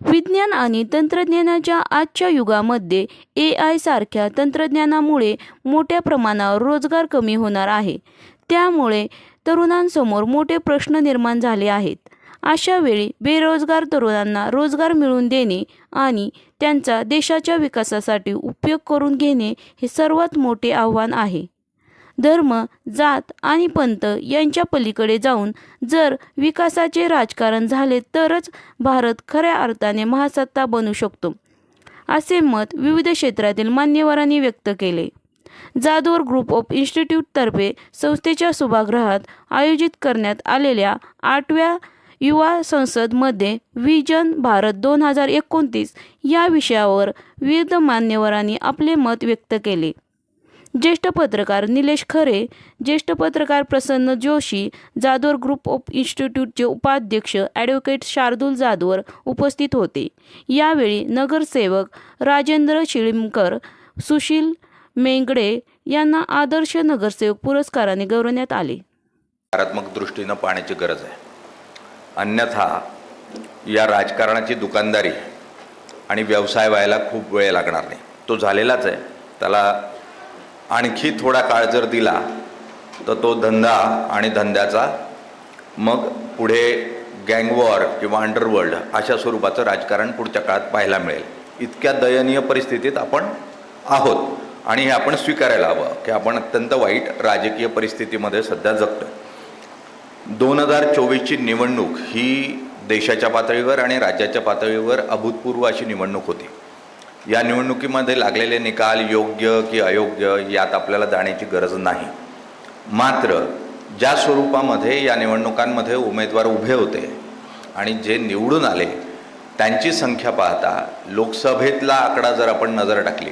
विज्ञान आणि तंत्रज्ञानाच्या आजच्या युगामध्ये ए आय सारख्या तंत्रज्ञानामुळे मोठ्या प्रमाणावर रोजगार कमी होणार आहे. त्यामुळे तरुणांसमोर मोठे प्रश्न निर्माण झाले आहेत. अशा वेळी बेरोजगार तरुणांना रोजगार मिळवून देणे आणि त्यांचा देशाच्या विकासासाठी उपयोग करून घेणे हे सर्वात मोठे आव्हान आहे. धर्म जात आणि पंथ यांच्या पलीकडे जाऊन जर विकासाचे राजकारण झाले तरच भारत खऱ्या अर्थाने महासत्ता बनू शकतो. असे मत विविध क्षेत्रातील मान्यवरांनी व्यक्त केले. जादोर ग्रुप ऑफ इन्स्टिट्यूटतर्फे संस्थेच्या सभागृहात आयोजित करण्यात आलेल्या आठव्या युवा संसदमध्ये विजन भारत दोन हजार एकोणतीस या विषयावर विविध मान्यवरांनी आपले मत व्यक्त केले. ज्येष्ठ पत्रकार निलेश खरे ज्येष्ठ पत्रकार प्रसन्न जोशी जाधवर ग्रुप ऑफ इन्स्टिट्यूटचे उपाध्यक्ष ॲडव्होकेट शार्दूल जाधवर उपस्थित होते. यावेळी नगरसेवक राजेंद्र शिळिमकर सुशील मेंगडे यांना आदर्श नगरसेवक पुरस्काराने गौरवण्यात आले. सकारात्मक दृष्टीनं पाहण्याची गरज आहे. अन्यथा या राजकारणाची दुकानदारी आणि व्यवसाय व्हायला खूप वेळ लागणार नाही. तो झालेलाच आहे. त्याला आणखी थोडा काळ जर दिला तर तो धंदा आणि धंद्याचा मग पुढे गँगवॉर किंवा अंडरवर्ल्ड अशा स्वरूपाचं राजकारण पुढच्या काळात पाहायला मिळेल. इतक्या दयनीय परिस्थितीत आपण आहोत आणि हे आपण स्वीकारायला हवं की आपण अत्यंत वाईट राजकीय परिस्थितीमध्ये सध्या जगतो दोन हजार चोवीसची निवडणूक ही देशाच्या पातळीवर आणि राज्याच्या पातळीवर अभूतपूर्व अशी निवडणूक होती. या निवडणुकीमध्ये लागलेले निकाल योग्य की अयोग्य यात आपल्याला जाण्याची गरज नाही. मात्र ज्या स्वरूपामध्ये या निवडणुकांमध्ये उमेदवार उभे होते आणि जे निवडून आले त्यांची संख्या पाहता लोकसभेतला आकडा जर आपण नजर टाकली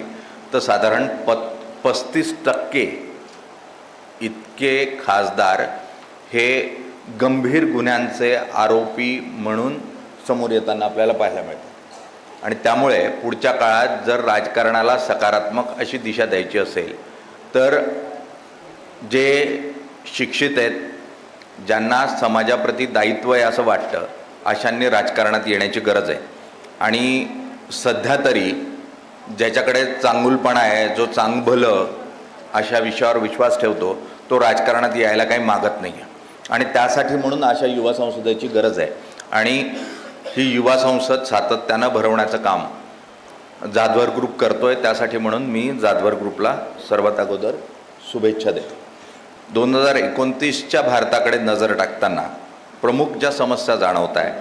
तर साधारण प पस्तीस टक्के इतके खासदार हे गंभीर गुन्ह्यांचे आरोपी म्हणून समोर येताना आपल्याला पाहायला मिळतं. आणि त्यामुळे पुढच्या काळात जर राजकारणाला सकारात्मक अशी दिशा द्यायची असेल तर जे शिक्षित आहेत ज्यांना समाजाप्रती दायित्व आहे असं वाटतं अशांनी राजकारणात येण्याची गरज आहे. आणि सध्या तरी ज्याच्याकडे चांगुलपणा आहे जो चांगभलं अशा विषयावर विश्वास ठेवतो तो राजकारणात यायला काही मागत नाही आहे आणि त्यासाठी म्हणून अशा युवा संसदेची गरज आहे. आणि ही युवा संसद सातत्यानं भरवण्याचं काम जाधवर ग्रुप करतोय त्यासाठी म्हणून मी जाधवर ग्रुपला सर्वात अगोदर शुभेच्छा देतो. दोन हजार एकोणतीसच्या भारताकडे नजर टाकताना प्रमुख ज्या समस्या जाणवत आहे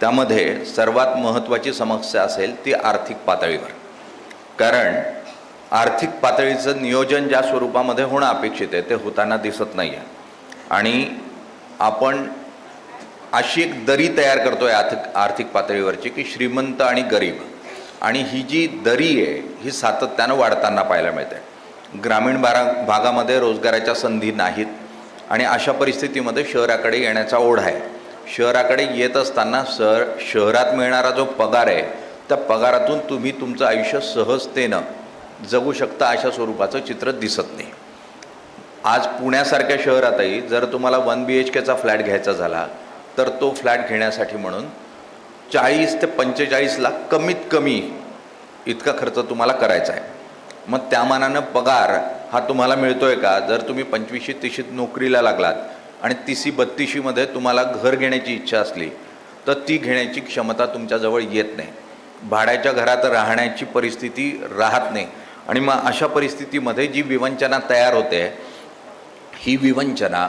त्यामध्ये सर्वात महत्त्वाची समस्या असेल ती आर्थिक पातळीवर. कारण आर्थिक पातळीचं नियोजन ज्या स्वरूपामध्ये होणं अपेक्षित आहे ते होताना दिसत नाही आहे आणि आपण अशी एक दरी तयार करतो आहे आर्थिक आर्थिक पातळीवरची की श्रीमंत आणि गरीब. आणि ही जी दरी आहे ही सातत्यानं वाढताना पाहायला मिळते. ग्रामीण बारा भागामध्ये रोजगाराच्या संधी नाहीत आणि अशा परिस्थितीमध्ये शहराकडे येण्याचा ओढ आहे. शहराकडे येत असताना शहर शहरात मिळणारा जो पगार आहे त्या पगारातून तुम्ही तुमचं आयुष्य सहजतेनं जगू शकता अशा स्वरूपाचं चित्र दिसत नाही. आज पुण्यासारख्या शहरातही जर तुम्हाला वन बी एच केचा फ्लॅट घ्यायचा झाला तर तो फ्लॅट घेण्यासाठी म्हणून चाळीस ते पंचेचाळीस लाख कमीत कमी इतका खर्च तुम्हाला करायचा आहे. मग त्या मानानं पगार हा तुम्हाला मिळतो आहे का? जर तुम्ही पंचवीसशे तीशीत नोकरीला लागलात आणि तिसी बत्तीशीमध्ये तुम्हाला घर घेण्याची इच्छा असली तर ती घेण्याची क्षमता तुमच्याजवळ येत नाही. भाड्याच्या घरात राहण्याची परिस्थिती राहत नाही. आणि मग अशा परिस्थितीमध्ये जी विवंचना तयार होते ही विवंचना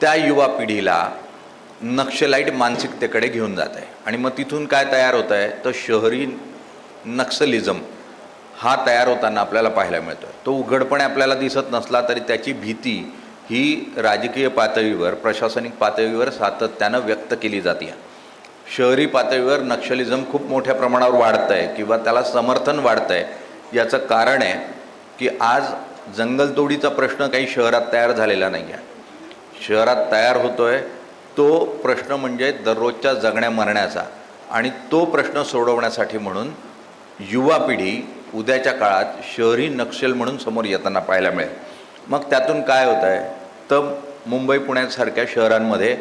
त्या युवा पिढीला नक्षलाईट मानसिकतेकडे घेऊन जात आहे. आणि मग तिथून काय तयार होत आहे? तर शहरी नक्सलिझम हा तयार होताना आपल्याला पाहायला मिळतो तो उघडपणे आपल्याला दिसत नसला तरी त्याची भीती ही राजकीय पातळीवर प्रशासनिक पातळीवर सातत्यानं व्यक्त केली जाते शहरी पातळीवर नक्षलिझम खूप मोठ्या प्रमाणावर वाढतं आहे किंवा त्याला समर्थन वाढतं आहे याचं कारण आहे की आज जंगलतोडीचा प्रश्न काही शहरात तयार झालेला नाही आहे शहरात तयार होतो आहे तो प्रश्न म्हणजे दररोजच्या जगण्या मरण्याचा. आणि तो प्रश्न सोडवण्यासाठी म्हणून युवा पिढी उद्याच्या काळात शहरी नक्षल म्हणून समोर येताना पाहायला मिळेल. मग त्यातून काय होत आहे तर मुंबई पुण्यासारख्या शहरांमध्ये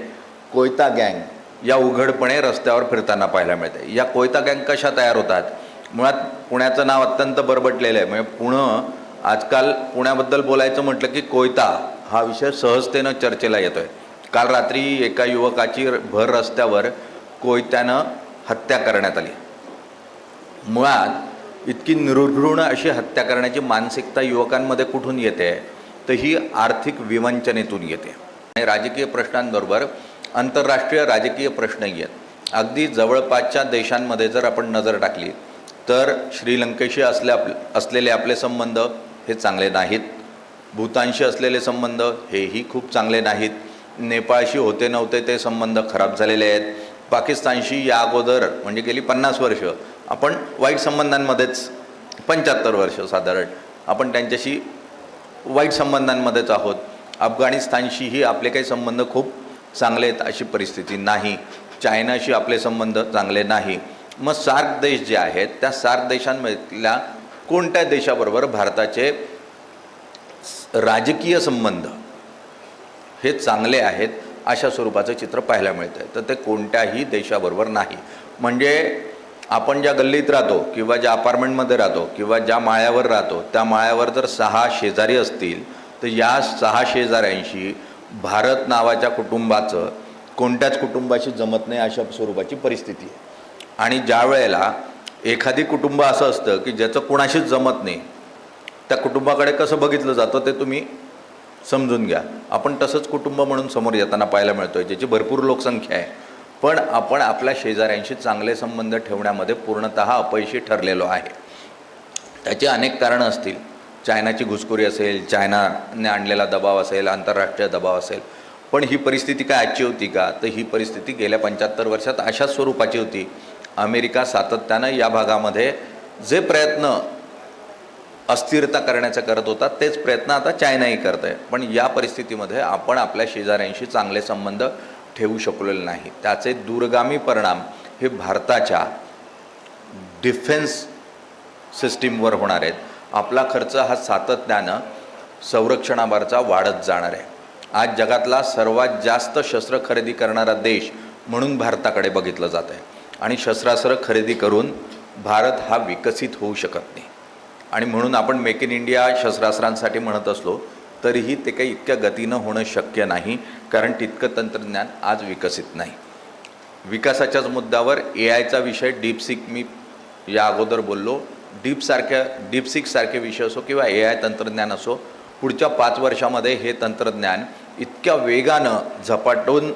कोयता गँग या उघडपणे रस्त्यावर फिरताना पाहायला मिळते या कोयता गँग कशा तयार होतात? मुळात पुण्याचं नाव अत्यंत बरबटलेलं आहे. म्हणजे पुणं आजकाल पुण्याबद्दल बोलायचं म्हटलं की कोयता हा विषय सहजतेनं चर्चेला येतो आहे काल रात्री एका युवकाची भर रस्त्यावर कोयत्यानं हत्या करण्यात आली. मुळात इतकी निर्घृण अशी हत्या करण्याची मानसिकता युवकांमध्ये कुठून येते? तर ही आर्थिक विवंचनेतून येते. आणि राजकीय प्रश्नांबरोबर आंतरराष्ट्रीय राजकीय प्रश्नही आहेत. अगदी जवळपासच्या देशांमध्ये जर आपण नजर टाकली तर श्रीलंकेशी असल्या असलेले आपले संबंध हे चांगले नाहीत. भूतानशी असलेले संबंध हेही खूप चांगले नाहीत. नेपाळशी होते नव्हते ते संबंध खराब झालेले आहेत. पाकिस्तानशी या अगोदर म्हणजे गेली पन्नास वर्ष आपण वाईट संबंधांमध्येच पंच्याहत्तर वर्ष साधारण आपण त्यांच्याशी वाईट संबंधांमध्येच आहोत. अफगाणिस्तानशीही आपले काही संबंध खूप चांगले आहेत अशी परिस्थिती नाही. चायनाशी आपले संबंध चांगले नाही. मग सार्क देश जे आहेत त्या सार्क देशांमधल्या कोणत्या देशाबरोबर भारताचे राजकीय संबंध हे चांगले आहेत अशा स्वरूपाचं चित्र पाहायला मिळतं आहे तर ते कोणत्याही देशाबरोबर नाही. म्हणजे आपण ज्या गल्लीत राहतो किंवा ज्या अपार्टमेंटमध्ये राहतो किंवा ज्या माळ्यावर राहतो त्या माळ्यावर जर सहा शेजारी असतील तर या सहा शेजाऱ्यांशी भारत नावाच्या कुटुंबाचं कोणत्याच कुटुंबाशी जमत नाही अशा स्वरूपाची परिस्थिती आहे. आणि ज्या वेळेला एखादी कुटुंब असं असतं की ज्याचं कुणाशीच जमत नाही त्या कुटुंबाकडे कसं बघितलं जातं ते तुम्ही समजून घ्या. आपण तसंच कुटुंब म्हणून समोर येताना पाहायला मिळतो आहे ज्याची भरपूर लोकसंख्या आहे. पण आपण आपल्या शेजाऱ्यांशी चांगले संबंध ठेवण्यामध्ये पूर्णत अपयशी ठरलेलो आहे. त्याची अनेक कारणं असतील. चायनाची घुसखोरी असेल चायनाने आणलेला दबाव असेल आंतरराष्ट्रीय दबाव असेल. पण ही परिस्थिती काय आजची होती का? तर ही परिस्थिती गेल्या पंच्याहत्तर वर्षात अशाच स्वरूपाची होती. अमेरिका सातत्यानं या भागामध्ये जे प्रयत्न अस्थिरता करण्याचा करत होता तेच प्रयत्न आता चायनाही करत आहे पण या परिस्थितीमध्ये आपण आपल्या शेजाऱ्यांशी चांगले संबंध ठेवू शकलेले नाही. त्याचे दूरगामी परिणाम हे भारताच्या डिफेन्स सिस्टीमवर होणार आहेत. आपला खर्च हा सातत्यानं संरक्षणावरचा वाढत जाणार आहे. आज जगातला सर्वात जास्त शस्त्र खरेदी करणारा देश म्हणून भारताकडे बघितलं जात आहे आणि शस्त्रास्त्र खरेदी करून भारत हा विकसित होऊ शकत नाही. आणि म्हणून आपण मेक इन इंडिया शस्त्रास्त्रांसाठी म्हणत असलो तरीही ते काही इतक्या गतीनं होणं शक्य नाही कारण तितकं तंत्रज्ञान आज विकसित नाही. विकासाच्याच मुद्द्यावर ए आयचा विषय डीपसिक मी या अगोदर बोललो. डीपसारख्या डीपसिकसारखे विषय असो किंवा ए आय तंत्रज्ञान असो पुढच्या पाच वर्षामध्ये हे तंत्रज्ञान इतक्या वेगानं झपाटून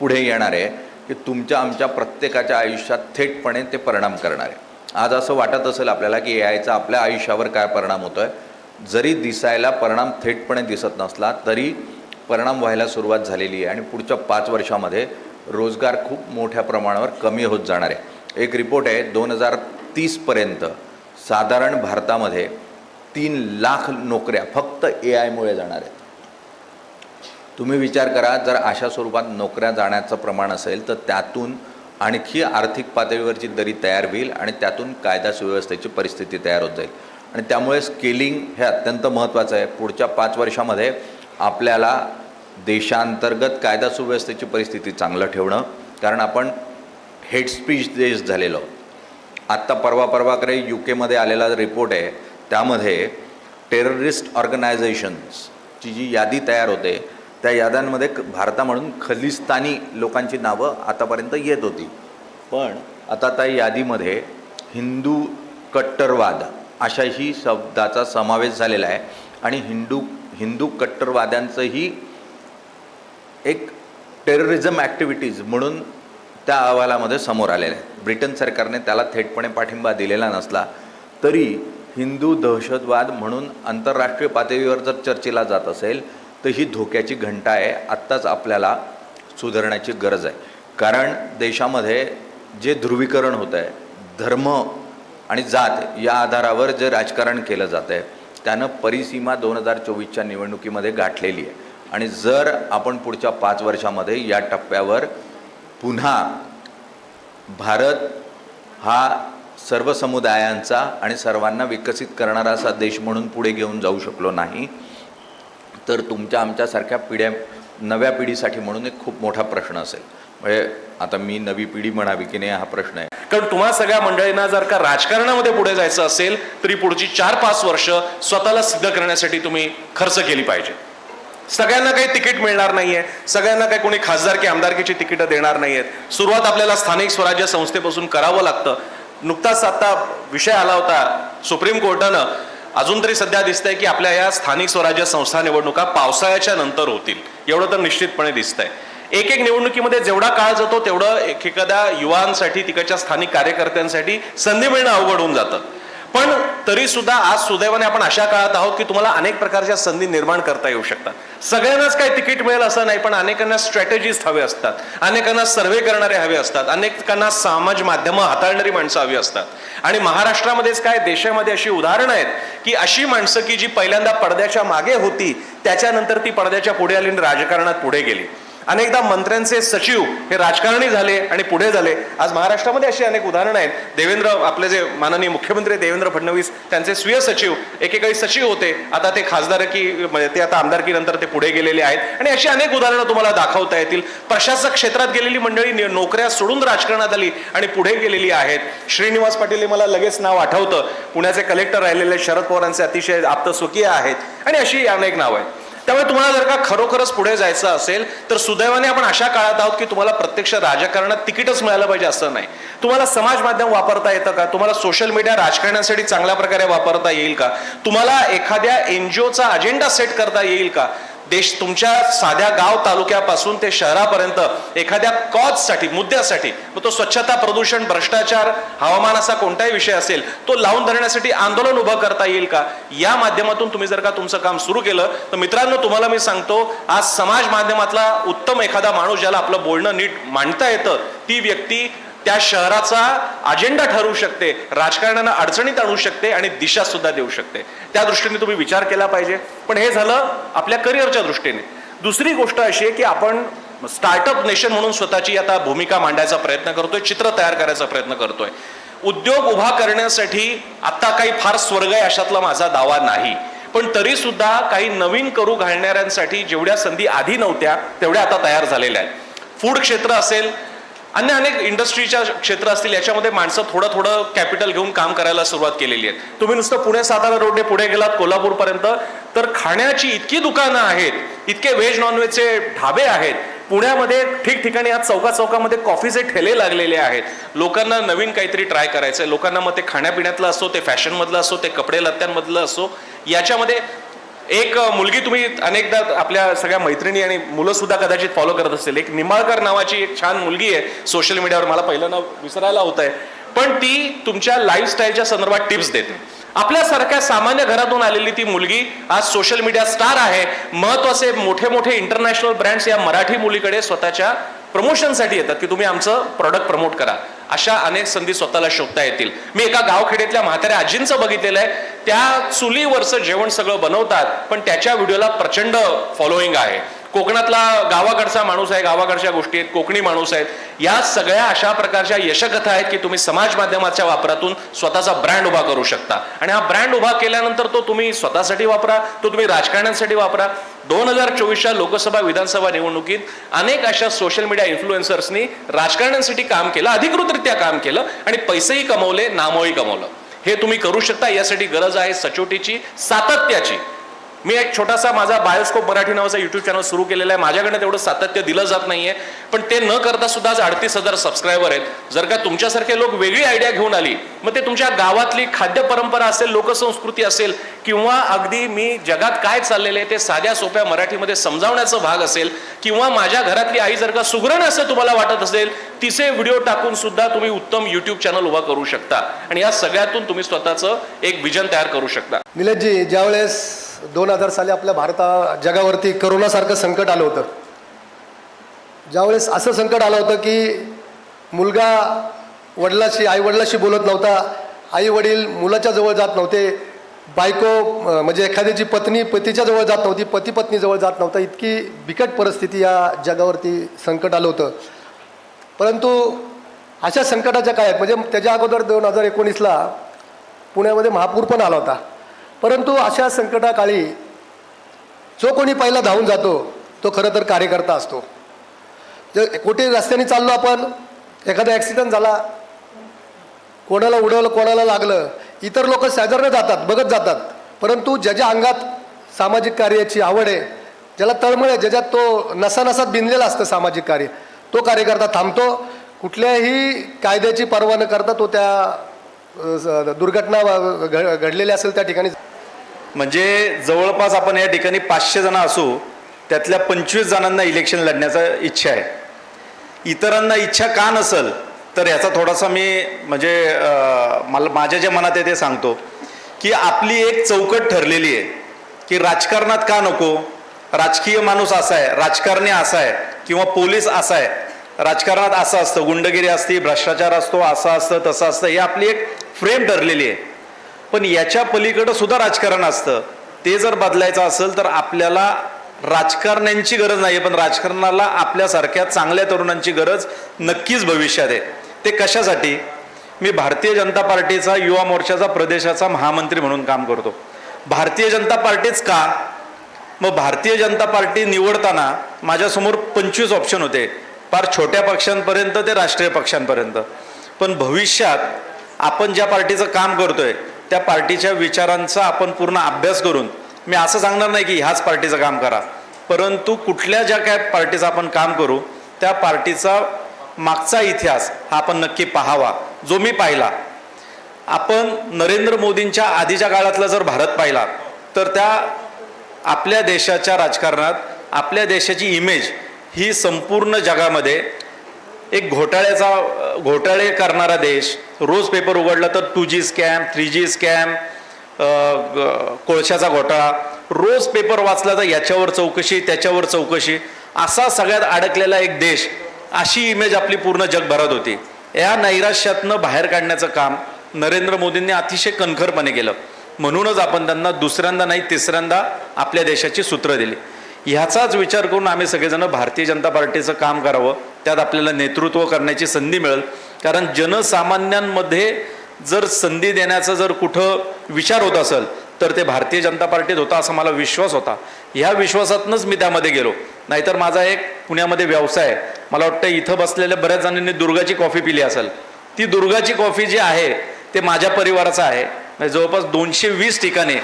पुढे येणार आहे की तुमच्या आमच्या प्रत्येकाच्या आयुष्यात थेटपणे ते परिणाम करणार आहे. आज असं वाटत असेल आपल्याला की ए आयचा आपल्या आयुष्यावर काय परिणाम होतो आहे जरी दिसायला परिणाम थेटपणे दिसत नसला तरी परिणाम व्हायला सुरुवात झालेली आहे आणि पुढच्या पाच वर्षामध्ये रोजगार खूप मोठ्या प्रमाणावर कमी होत जाणार आहे. एक रिपोर्ट आहे दोन हजार तीसपर्यंत साधारण भारतामध्ये तीन लाख नोकऱ्या फक्त ए आयमुळे जाणार आहेत. तुम्ही विचार करा जर अशा स्वरूपात नोकऱ्या जाण्याचं प्रमाण असेल तर त्यातून आणखी आर्थिक पातळीवरची दरी तयार होईल आणि त्यातून कायदा सुव्यवस्थेची परिस्थिती तयार होत जाईल. आणि त्यामुळे स्केलिंग हे अत्यंत महत्त्वाचं आहे. पुढच्या पाच वर्षामध्ये आपल्याला देशांतर्गत कायदा सुव्यवस्थेची परिस्थिती चांगलं ठेवणं कारण आपण हेड स्पीच देश झालेलो आत्ता परवा परवाकडे यू केमध्ये आलेला रिपोर्ट आहे त्यामध्ये टेररिस्ट ऑर्गनायझेशन्सची जी यादी तयार होते त्या याद्यांमध्ये क- भारतामधून खलिस्तानी लोकांची नावं आतापर्यंत येत होती. पण आता त्या यादीमध्ये हिंदू कट्टरवाद अशाही शब्दाचा समावेश झालेला आहे आणि हिंदू हिंदू कट्टरवाद्यांचंही एक टेररिझम ॲक्टिव्हिटीज म्हणून त्या अहवालामध्ये समोर आलेलं आहे. ब्रिटन सरकारने त्याला थेटपणे पाठिंबा दिलेला नसला तरी हिंदू दहशतवाद म्हणून आंतरराष्ट्रीय पातळीवर जर चर्चेला जात असेल तर ही धोक्याची घंटा आहे आत्ताच आपल्याला सुधारण्याची गरज आहे. कारण देशामध्ये जे ध्रुवीकरण होतं आहे धर्म आणि जात या आधारावर जे राजकारण केलं जातं आहे त्यानं परिसीमा दोन हजार चोवीसच्या निवडणुकीमध्ये गाठलेली आहे. आणि जर आपण पुढच्या पाच वर्षामध्ये या टप्प्यावर पुन्हा भारत हा सर्व समुदायांचा आणि सर्वांना विकसित करणारा असा देश म्हणून पुढे घेऊन जाऊ शकलो नाही तर तुमच्या आमच्यासारख्या पिढ्या नव्या पिढीसाठी म्हणून एक खूप मोठा प्रश्न असेल. म्हणजे आता मी नवी पिढी म्हणावी की नाही हा प्रश्न आहे. कारण तुम्हा सगळ्या मंडळींना जर का राजकारणामध्ये पुढे जायचं असेल तरी पुढची चार पाच वर्ष स्वतःला सिद्ध करण्यासाठी तुम्ही खर्च केली पाहिजे. सगळ्यांना काही तिकीट मिळणार नाहीये. सगळ्यांना काही कोणी खासदार की आमदारकीची तिकीटं देणार नाहीयेत. सुरुवात आपल्याला स्थानिक स्वराज्य संस्थेपासून करावं लागतं. नुकताच आता विषय आला होता सुप्रीम कोर्टानं अजून तरी सध्या दिसतंय की आपल्या या स्थानिक स्वराज्य संस्था निवडणुका पावसाळ्याच्या नंतर होतील. एवढं तर निश्चितपणे दिसतंय. एक एक निवडणुकीमध्ये जेवढा काळ जातो तेवढं एक एखाद्या युवांसाठी तिकडच्या स्थानिक कार्यकर्त्यांसाठी संधी मिळणं अवघड होऊन जातं. पण तरी सुद्धा आज सुदैवाने आपण अशा काळात आहोत की तुम्हाला अनेक प्रकारच्या संधी निर्माण करता येऊ शकतात. सगळ्यांनाच काही तिकीट मिळेल असं नाही पण अनेकांना स्ट्रॅटेजिस्ट हवे असतात. अनेकांना सर्वे करणारे हवे असतात. अनेकांना समाज माध्यमं हाताळणारी माणसं हवी असतात. आणि महाराष्ट्रामध्येच काय देशामध्ये अशी उदाहरणं आहेत की अशी माणसं की जी पहिल्यांदा पडद्याच्या मागे होती त्याच्यानंतर ती पडद्याच्या पुढे आली आणि राजकारणात पुढे गेली. अनेकदा मंत्र्यांचे सचिव हे राजकारणी झाले आणि पुढे झाले. आज महाराष्ट्रामध्ये अशी अनेक उदाहरणं आहेत. देवेंद्र आपले जे माननीय मुख्यमंत्री देवेंद्र फडणवीस त्यांचे स्वीय सचिव एकेकाळी सचिव होते. आता ते खासदारकी म्हणजे ते आता आमदारकीनंतर ते पुढे गेलेले आहेत. आणि अशी अनेक उदाहरणं तुम्हाला दाखवता येतील. प्रशासक क्षेत्रात गेलेली मंडळी नोकऱ्या सोडून राजकारणात आली आणि पुढे गेलेली आहेत. श्रीनिवास पाटील हे मला लगेच नाव आठवतं. पुण्याचे कलेक्टर राहिलेले शरद पवारांचे अतिशय आप्तस्वकीय आहेत. आणि अशी अनेक नावं आहेत. त्यामुळे तुम्हाला जर का खरोखरच पुढे जायचं असेल तर सुदैवाने आपण अशा काळात आहोत की तुम्हाला प्रत्यक्ष राजकारणात तिकीटच मिळालं पाहिजे असं नाही. तुम्हाला समाज माध्यम वापरता येतं का? तुम्हाला सोशल मीडिया राजकारणासाठी चांगल्या प्रकारे वापरता येईल का? तुम्हाला एखाद्या एनजीओचा अजेंडा सेट करता येईल का? देश तुमच्या साध्या गाव तालुक्यापासून ते शहरापर्यंत एखाद्या कॉजसाठी मुद्द्यासाठी मग तो स्वच्छता प्रदूषण भ्रष्टाचार हवामान असा कोणताही विषय असेल तो लावून धरण्यासाठी आंदोलन उभं करता येईल का? या माध्यमातून तुम्ही जर का तुमचं काम सुरू केलं तर मित्रांनो तुम्हाला मी सांगतो आज समाज माध्यमातला उत्तम एखादा माणूस ज्याला आपलं बोलणं नीट मांडता येतं ती व्यक्ती त्या शहराचा अजेंडा ठरवू शकते राजकारणानं अडचणीत आणू शकते आणि दिशा सुद्धा देऊ शकते. त्या दृष्टीने तुम्ही विचार केला पाहिजे. पण हे झालं आपल्या करिअरच्या दृष्टीने. दुसरी गोष्ट अशी आहे की आपण स्टार्टअप नेशन म्हणून स्वतःची आता भूमिका मांडायचा प्रयत्न करतोय चित्र तयार करायचा प्रयत्न करतोय. उद्योग उभा करण्यासाठी आता काही फार स्वर्ग आहे अशातला माझा दावा नाही. पण तरी सुद्धा काही नवीन करू घालणाऱ्यांसाठी जेवढ्या संधी आधी नव्हत्या तेवढ्या आता तयार झालेल्या आहेत. फूड क्षेत्र असेल अन्य अनेक इंडस्ट्रीच्या क्षेत्र असतील याच्यामध्ये माणसं थोडं थोडं कॅपिटल घेऊन काम करायला सुरुवात केलेली आहे तुम्ही नुसतं पुणे सातारा रोडने पुढे गेलात कोल्हापूरपर्यंत तर खाण्याची इतकी दुकानं आहेत इतके व्हेज नॉनव्हेजचे ढाबे आहेत. पुण्यामध्ये ठिकठिकाणी आज चौका चौकामध्ये कॉफीचे ठेले लागलेले आहेत. लोकांना नवीन काहीतरी ट्राय करायचं आहे लोकांना मग ते खाण्यापिण्यातलं असो ते फॅशनमधलं असो ते कपडे लत्त्यांमधलं असो याच्यामध्ये एक मुलगी तुम्ही अनेकदा आपल्या सगळ्या मैत्रिणी आणि मुलं सुद्धा कदाचित फॉलो करत असतील. एक निंबाळकर नावाची एक छान मुलगी आहे सोशल मीडियावर मला पहिलं नाव विसरायला होत आहे. पण ती तुमच्या लाईफस्टाईलच्या संदर्भात टिप्स देते. आपल्यासारख्या सामान्य घरातून आलेली ती मुलगी आज सोशल मीडिया स्टार आहे. महत्त्वाचे मोठे मोठे इंटरनॅशनल ब्रँड्स या मराठी मुलीकडे स्वतःच्या प्रमोशनसाठी येतात की तुम्ही आमचं प्रॉडक्ट प्रमोट करा. अशा अनेक संधी स्वतःला शोधता येतील. मी एका गावखेड्यातल्या म्हाताऱ्या आजींचं बघितलेलं आहे. त्या चुलीवरचं जेवण सगळं बनवतात पण त्याच्या व्हिडिओला प्रचंड फॉलोईंग आहे. कोकणातला गावाकडचा माणूस आहे गावाकडच्या गोष्टी आहेत कोकणी माणूस आहेत या सगळ्या अशा प्रकारच्या यशकथा आहेत की तुम्ही समाज माध्यमाच्या वापरातून स्वतःचा ब्रँड उभा करू शकता. आणि हा ब्रँड उभा केल्यानंतर तो तुम्ही स्वतःसाठी वापरा तो तुम्ही राजकारण्यांसाठी वापरा. दोन हजार चोवीसच्या लोकसभा विधानसभा निवडणुकीत अनेक अशा सोशल मीडिया इन्फ्लुएन्सर्सनी राजकारण्यांसाठी काम केलं अधिकृतरित्या काम केलं आणि पैसेही कमवले नामही कमवलं. हे तुम्ही करू शकता यासाठी गरज आहे सचोटीची सातत्याची. मी एक छोटासा माझा बायोस्कोप मराठी नावाचा युट्यूब चॅनल सुरू केलेला आहे. माझ्याकडे तेवढं सातत्य दिलं जात नाहीये. पण ते न करता सुद्धा आज अडतीस हजार सबस्क्रायबर आहेत. जर का तुमच्यासारखे लोक वेगळी आयडिया घेऊन आली मग ते तुमच्या गावातली खाद्य परंपरा असेल लोकसंस्कृती असेल किंवा अगदी मी जगात काय चाललेलं आहे ते साध्या सोप्या मराठीमध्ये समजावण्याचा भाग असेल किंवा माझ्या घरातली आई जर का सुगरण असं तुम्हाला वाटत असेल तिचे व्हिडिओ टाकून सुद्धा तुम्ही उत्तम युट्यूब चॅनल उभा करू शकता. आणि या सगळ्यातून तुम्ही स्वतःचं एक विजन तयार करू शकता. निलजी ज्यावेळेस दोन हजार साली आपल्या भारता जगावरती करोनासारखं संकट आलं होतं. ज्यावेळेस असं संकट आलं होतं की मुलगा वडिलाशी आईवडिलाशी बोलत नव्हता आई वडील मुलाच्या जवळ जात नव्हते बायको म्हणजे एखाद्याची पत्नी पतीच्या जवळ जात नव्हती पती पत्नीजवळ जात नव्हता इतकी बिकट परिस्थिती या जगावरती संकट आलं होतं. परंतु अशा संकटाच्या काळात म्हणजे त्याच्या अगोदर दोन हजार एकोणीसला पुण्यामध्ये महापूर पण आला होता. परंतु अशा संकटाकाळी जो कोणी पहिला धावून जातो तो खरं तर कार्यकर्ता असतो. जर कुठे रस्त्याने चाललो आपण एखादा ॲक्सिडेंट झाला कोणाला उडवलं कोणाला लागलं इतर लोक शेजारनं जातात बघत जातात. परंतु ज्याच्या अंगात सामाजिक कार्याची आवड आहे ज्याला तळमळ आहे ज्याच्यात तो नसानसात बिनलेला असतं सामाजिक कार्य तो कार्यकर्ता थांबतो. कुठल्याही कायद्याची पर्वा न करता तो त्या दुर्घटना घडलेल्या असेल त्या ठिकाणी म्हणजे जवळपास आपण या ठिकाणी पाचशे जण असू त्यातल्या पंचवीस जणांना इलेक्शन लढण्याचा इच्छा आहे. इतरांना इच्छा का नसल तर याचा थोडासा मी म्हणजे मला माझ्या जे मनात आहे ते सांगतो की आपली एक चौकट ठरलेली आहे की राजकारणात का नको? राजकीय माणूस असा आहे राजकारणी असा आहे किंवा पोलीस असा आहे राजकारणात असं असतं गुंडगिरी असते भ्रष्टाचार असतो असं असतं तसं असतं ही आपली एक फ्रेम ठरलेली आहे. पण याच्या पलीकडं सुद्धा राजकारण असतं. ते जर बदलायचं असेल तर आपल्याला राजकारण्यांची गरज नाही आहे पण राजकारणाला आपल्यासारख्या चांगल्या तरुणांची गरज नक्कीच भविष्यात आहे. ते कशासाठी? मी भारतीय जनता पार्टीचा युवा मोर्चाचा प्रदेशाचा महामंत्री म्हणून काम करतो. भारतीय जनता पार्टीच का? मग भारतीय जनता पार्टी निवडताना माझ्यासमोर पंचवीस ऑप्शन होते. फार छोट्या पक्षांपर्यंत ते राष्ट्रीय पक्षांपर्यंत. पण भविष्यात आपण ज्या पार्टीचं काम करतोय त्या पार्टीच्या विचारांचा आपण पूर्ण अभ्यास करून मी असं सांगणार नाही की ह्याच पार्टीचं काम करा. परंतु कुठल्या ज्या काय पार्टीचं आपण काम करू त्या पार्टीचा मागचा इतिहास हा आपण नक्की पाहावा जो मी पाहिला. आपण नरेंद्र मोदींच्या आधीच्या काळातला जर भारत पाहिला तर त्या आपल्या देशाच्या राजकारणात आपल्या देशाची इमेज ही संपूर्ण जगामध्ये एक घोटाळ्याचा घोटाळे करणारा देश रोज पेपर उघडला तर two G scam three G scam कोळशाचा घोटाळा. रोज पेपर वाचला तर याच्यावर चौकशी त्याच्यावर चौकशी. असा सगळ्यात अडकलेला एक देश अशी इमेज आपली पूर्ण जगभरात होती. या नैराश्यातनं बाहेर काढण्याचं काम नरेंद्र मोदींनी अतिशय कणखरपणे केलं. म्हणूनच आपण त्यांना दुसऱ्यांदा नाही तिसऱ्यांदा आपल्या देशाची सूत्र दिली. ह्याचाच विचार करून आम्ही सगळेजण भारतीय जनता पार्टीचं काम करावं त्यात आपल्याला नेतृत्व करण्याची संधी मिळेल. कारण जनसामान्यांमध्ये जर संधी देण्याचा जर कुठं विचार होत असेल तर ते भारतीय जनता पार्टीत होता असा मला विश्वास होता. ह्या विश्वासातनंच मी त्यामध्ये गेलो. नाहीतर माझा एक पुण्यामध्ये व्यवसाय आहे. मला वाटतं इथं बसलेल्या बऱ्याच जणांनी दुर्गाची कॉफी पिली असेल. ती दुर्गाची कॉफी जी आहे ते माझ्या परिवाराचं आहे. म्हणजे जवळपास दोनशे वीस ठिकाणी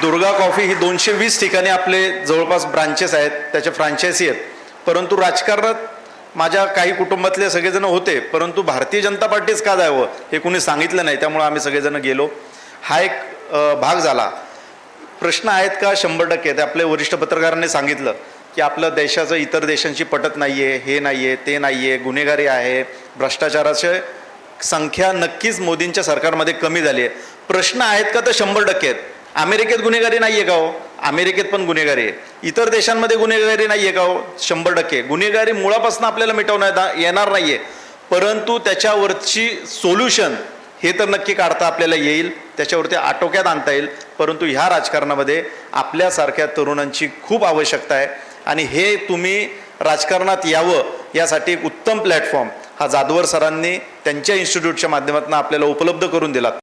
दुर्गा कॉफी ही दोनशे वीस ठिकाणी आपले जवळपास ब्रांचेस आहेत त्याचे फ्रँचायसी आहेत. परंतु राजकारणात माझ्या काही कुटुंबातले सगळेजण होते परंतु भारतीय जनता पार्टीच का जावं हे कुणी सांगितलं नाही त्यामुळे आम्ही सगळेजण गेलो. हा एक भाग झाला. प्रश्न आहेत का? शंभर टक्के ते आपल्या वरिष्ठ पत्रकारांनी सांगितलं की आपलं देशाचं इतर देशांशी पटत नाही आहे हे नाही आहे ते नाही आहे गुन्हेगारी आहे भ्रष्टाचाराचे संख्या नक्कीच मोदींच्या सरकारमध्ये कमी झाली आहे. प्रश्न आहेत का? तर शंभर टक्के आहेत. अमेरिकेत गुन्हेगारी नाही आहे का हो? अमेरिकेत पण गुन्हेगारी आहे. इतर देशांमध्ये गुन्हेगारी नाही आहे का हो? शंभर टक्के. गुन्हेगारी मुळापासून आपल्याला मिटवण्यात येणार नाही आहे परंतु त्याच्यावरची सोल्युशन हे तर नक्की काढता आपल्याला येईल. त्याच्यावरती आटोक्यात आणता येईल. परंतु ह्या राजकारणामध्ये आपल्यासारख्या तरुणांची खूप आवश्यकता आहे. आणि हे तुम्ही राजकारणात यावं यासाठी एक उत्तम प्लॅटफॉर्म हा जाधवर सरांनी त्यांच्या इन्स्टिट्यूटच्या माध्यमातून आपल्याला उपलब्ध करून दिला.